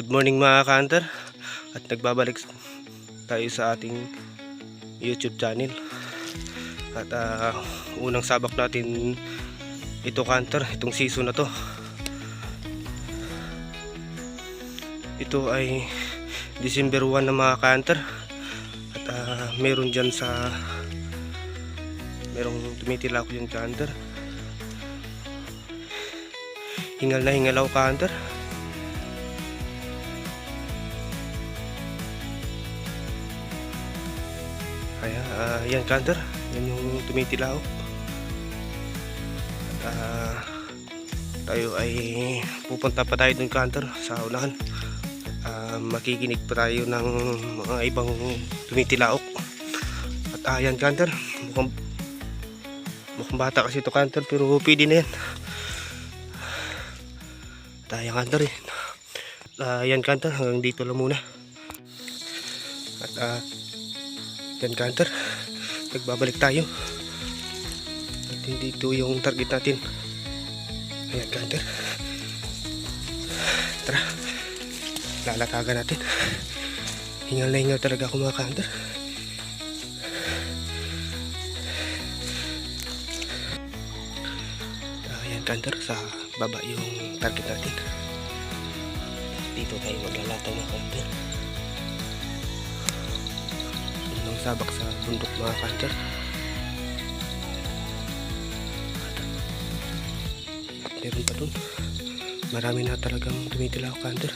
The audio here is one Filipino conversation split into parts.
Good morning mga kanter at nagbabalik tayo sa ating YouTube channel. At ah, unang sabak natin ito kanter itong season na to. Ito ay December 1 na mga kanter at ah, meron dyan sa merong tumitila ko yung kanter hingal na hingal ako kanter Ah, yan kanter. Yan yung tumitilaw. At ah, tayo ay pupunta pa tayo dun kanter sa unahan. Ah, makikinig pa tayo ng mga ibang tumitilaok. At ah, yan kanter. Mukhang, mukhang bata kasi ito kanter pero pwede na yan. At yan kanter eh. Ah, yan kanter hanggang dito lang muna. At ah, yan counter. Nagbabalik tayo. At hindi ito yung target natin. Ayan counter. Tara. Lalatagan natin. Hingal na hingal talaga ako mga counter. Ayan counter sa baba yung target natin. Dito tayo maglalataw ng counter ng sabak sa bundok mga kanter meron pa dun marami na talagang tumitilaw kanter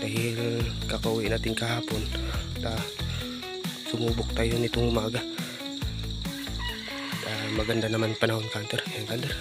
dahil kakauwi natin kahapon ta sumubok tayo nitong umaga. Ah, maganda naman panahon kanter yan kanter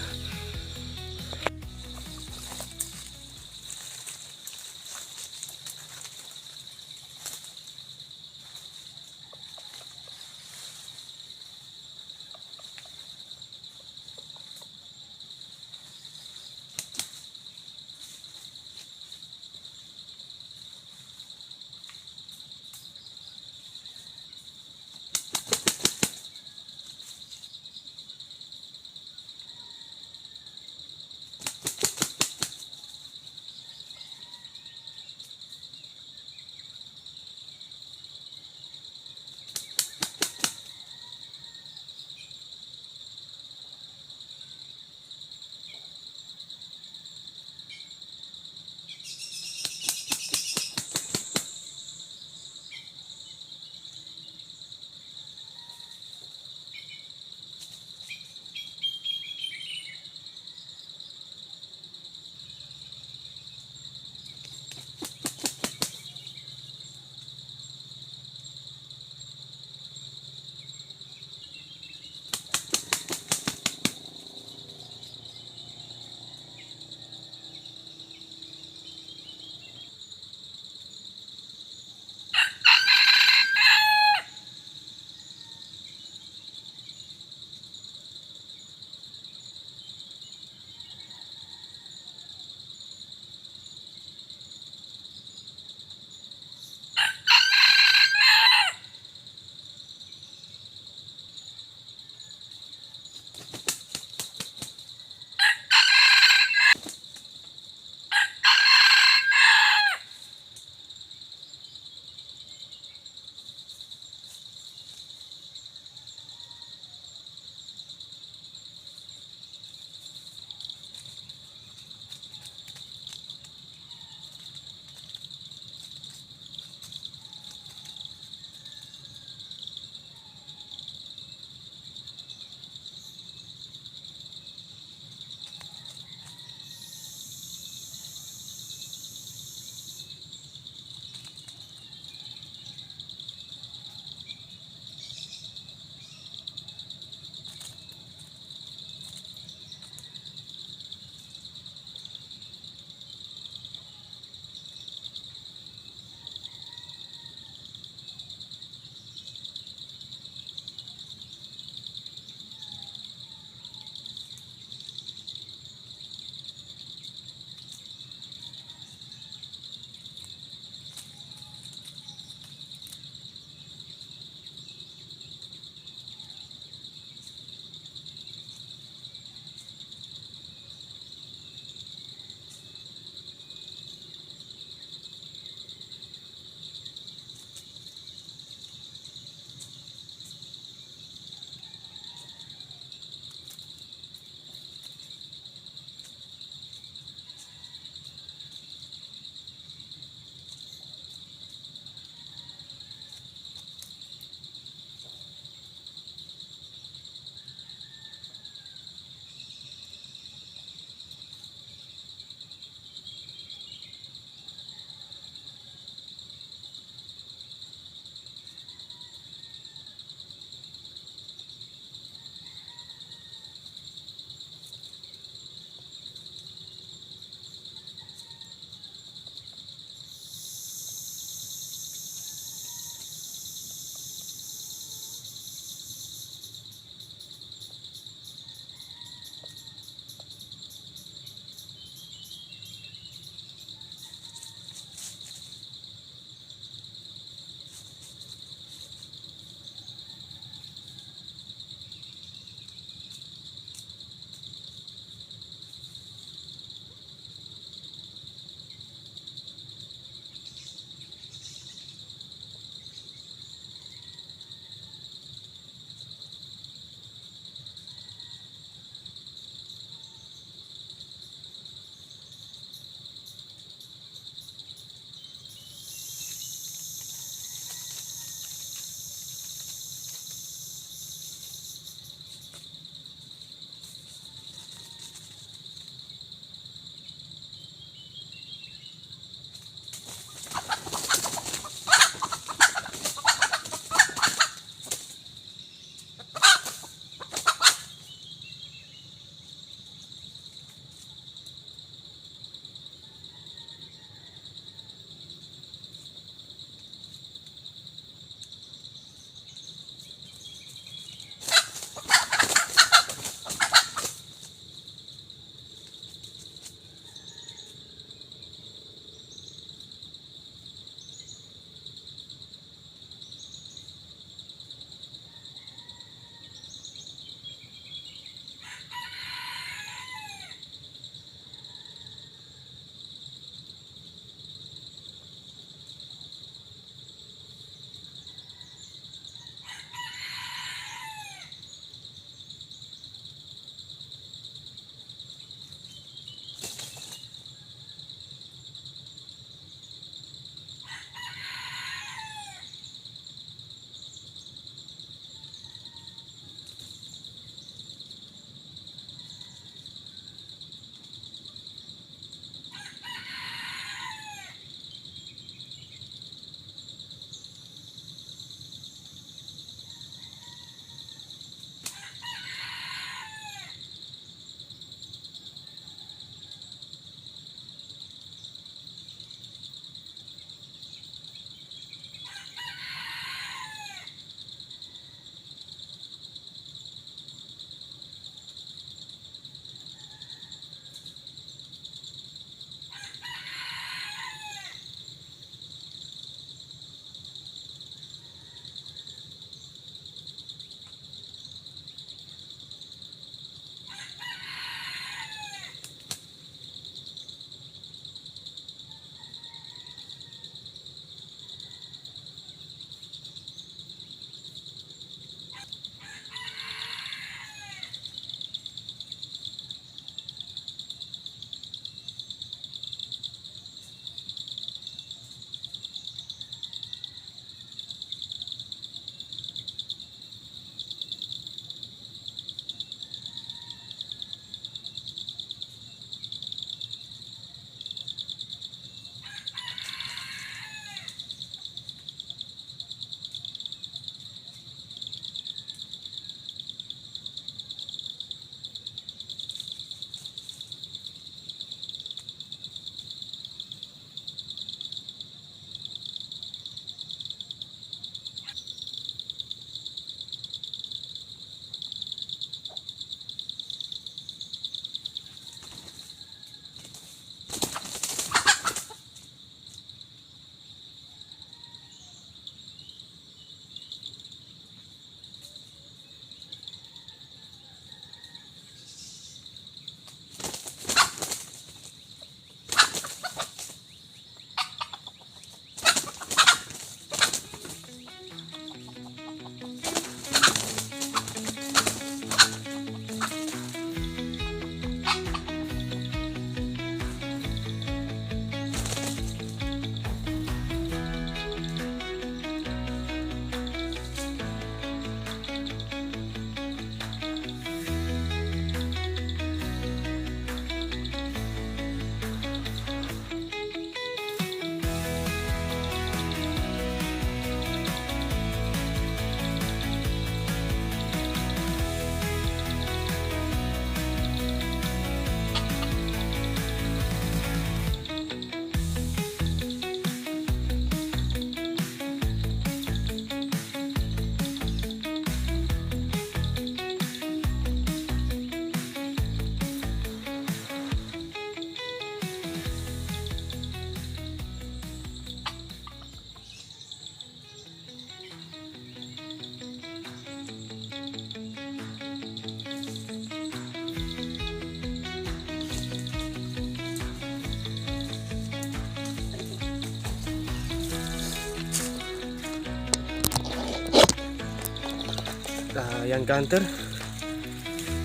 Ah, yan ka hunter.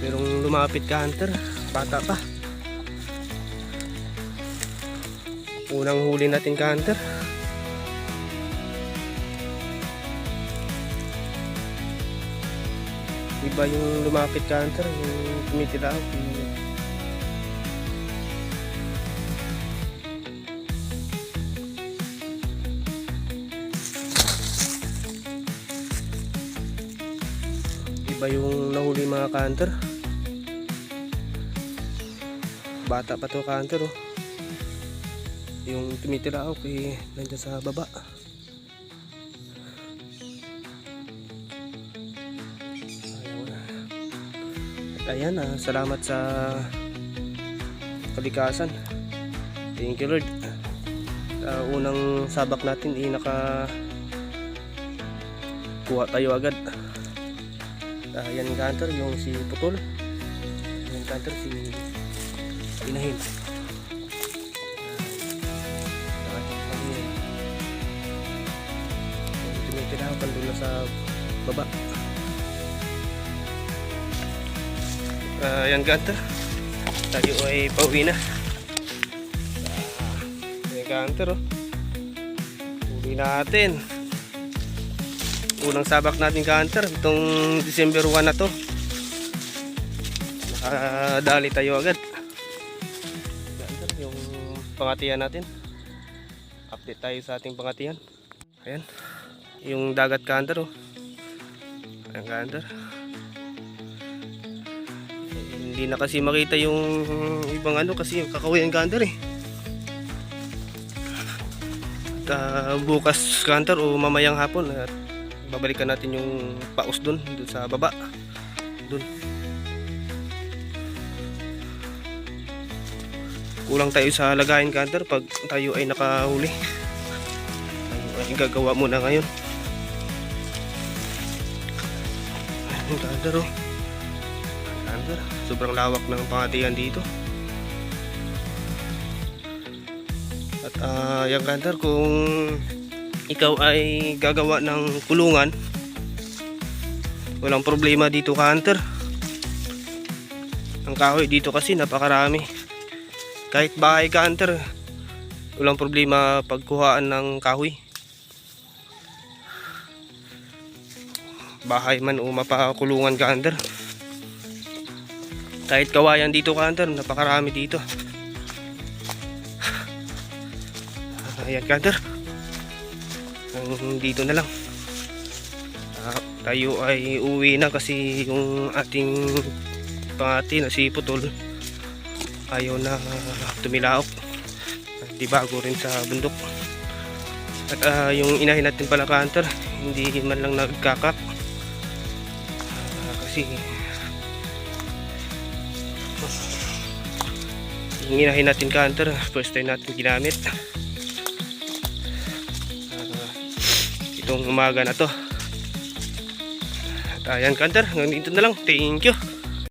Merong lumapit ka hunter. Bata pa. Unang huli natin ka hunter. Iba yung lumapit ka hunter. Yung tumitira ako. Yung- Iba yung nahuli mga kanter. Bata pa to kanter oh. Yung tumitira ako eh, nandiyan sa baba. At ayan ah, salamat sa kalikasan. Thank you Lord. Sa unang sabak natin, eh, naka kuha tayo agad. Ah, yan kanter, yung si Putol. Yan kanter, si Inahin. Ah. Yung ako doon sa baba. Ah, yan kanter. Tayo ay pauwi na. Ah, yan kanter oh. Uwi natin unang sabak natin ka-hunter itong December 1 na to. Nakadali tayo agad. Ka-hunter, yung pangatihan natin. Update tayo sa ating pangatihan ayan. Yung dagat ka-hunter oh. ayan ka-hunter hindi na kasi makita yung ibang ano kasi yung kakawayan ka-hunter eh. Ah, bukas ka-hunter o mamayang hapon at babalikan natin yung paus dun, dun sa baba. Dun. Kulang tayo sa lagayin counter pag tayo ay nakahuli. Ay gagawa muna ngayon. Ayun counter oh. Counter sobrang lawak ng pangatihan dito. At ah yung counter kung ikaw ay gagawa ng kulungan. Walang problema dito ka hunter. Ang kahoy dito kasi napakarami. Kahit bahay ka hunter walang problema pagkuhaan ng kahoy. Bahay man o mapakulungan ka hunter. Kahit kawayan dito ka hunter napakarami dito. Ayan ka hunter dito na lang. Ah, tayo ay uwi na kasi yung ating pangati na si Putol ayaw na tumilaok. Di bago rin sa bundok. At ah, yung inahin natin pala kanter hindi man lang nagkakak. Ah, kasi yung inahin natin kanter first time natin ginamit itong umaga na to. At ayan, Kanter, hanggang dito na lang. Thank you.